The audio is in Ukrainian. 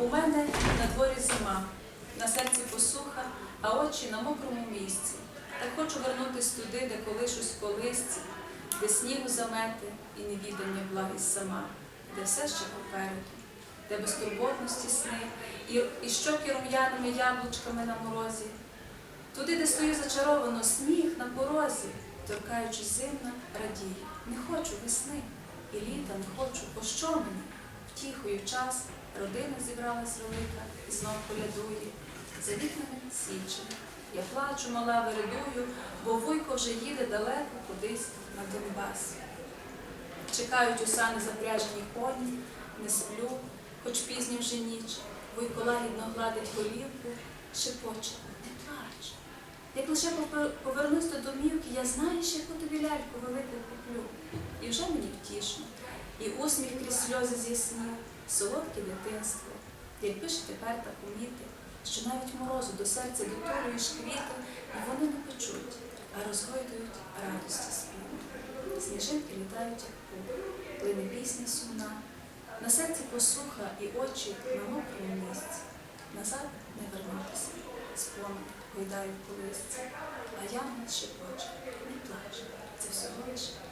У мене на дворі зима, на серці посуха, а очі на мокрому місці. Та хочу вернутись туди, де колишусь в колисці, де снігу замети і невідання благість сама, де все ще попереду, де безтурботності сни, і, і щоки рум'яними яблучками на морозі. Туди, де стою зачаровано сніг на порозі, торкаючись зимна, радію. Не хочу весни, і літа не хочу, пощо мені? Втіхою час, родина зібралась велика і знов колядує. За вікнами січень. Я плачу, мала вередую, бо вуйко вже їде далеко кудись на Донбас. Чекають у сани запряжені коні, не сплю, хоч пізня вже ніч. Вуйко лагідно гладить голівку, шепоче, не плач. Як лише повернусь до домівки, я знаєш, яку тобі ляльку велику куплю. І вже мені втішно, і усміх крізь сльози з'яснів, солодке дитинство. Якби ж тепер так уміти, що навіть морозу до серця дотулюєш квіти, і вони не печуть, а розгойдують радості спів. Сніжинки літають, як пух, плине пісня сумна, на серці посуха і очі на мокрому місці. Назад не вернутися, спомин гойдаю в колисці, а я не шепоче, не плач, це всього лиш зима.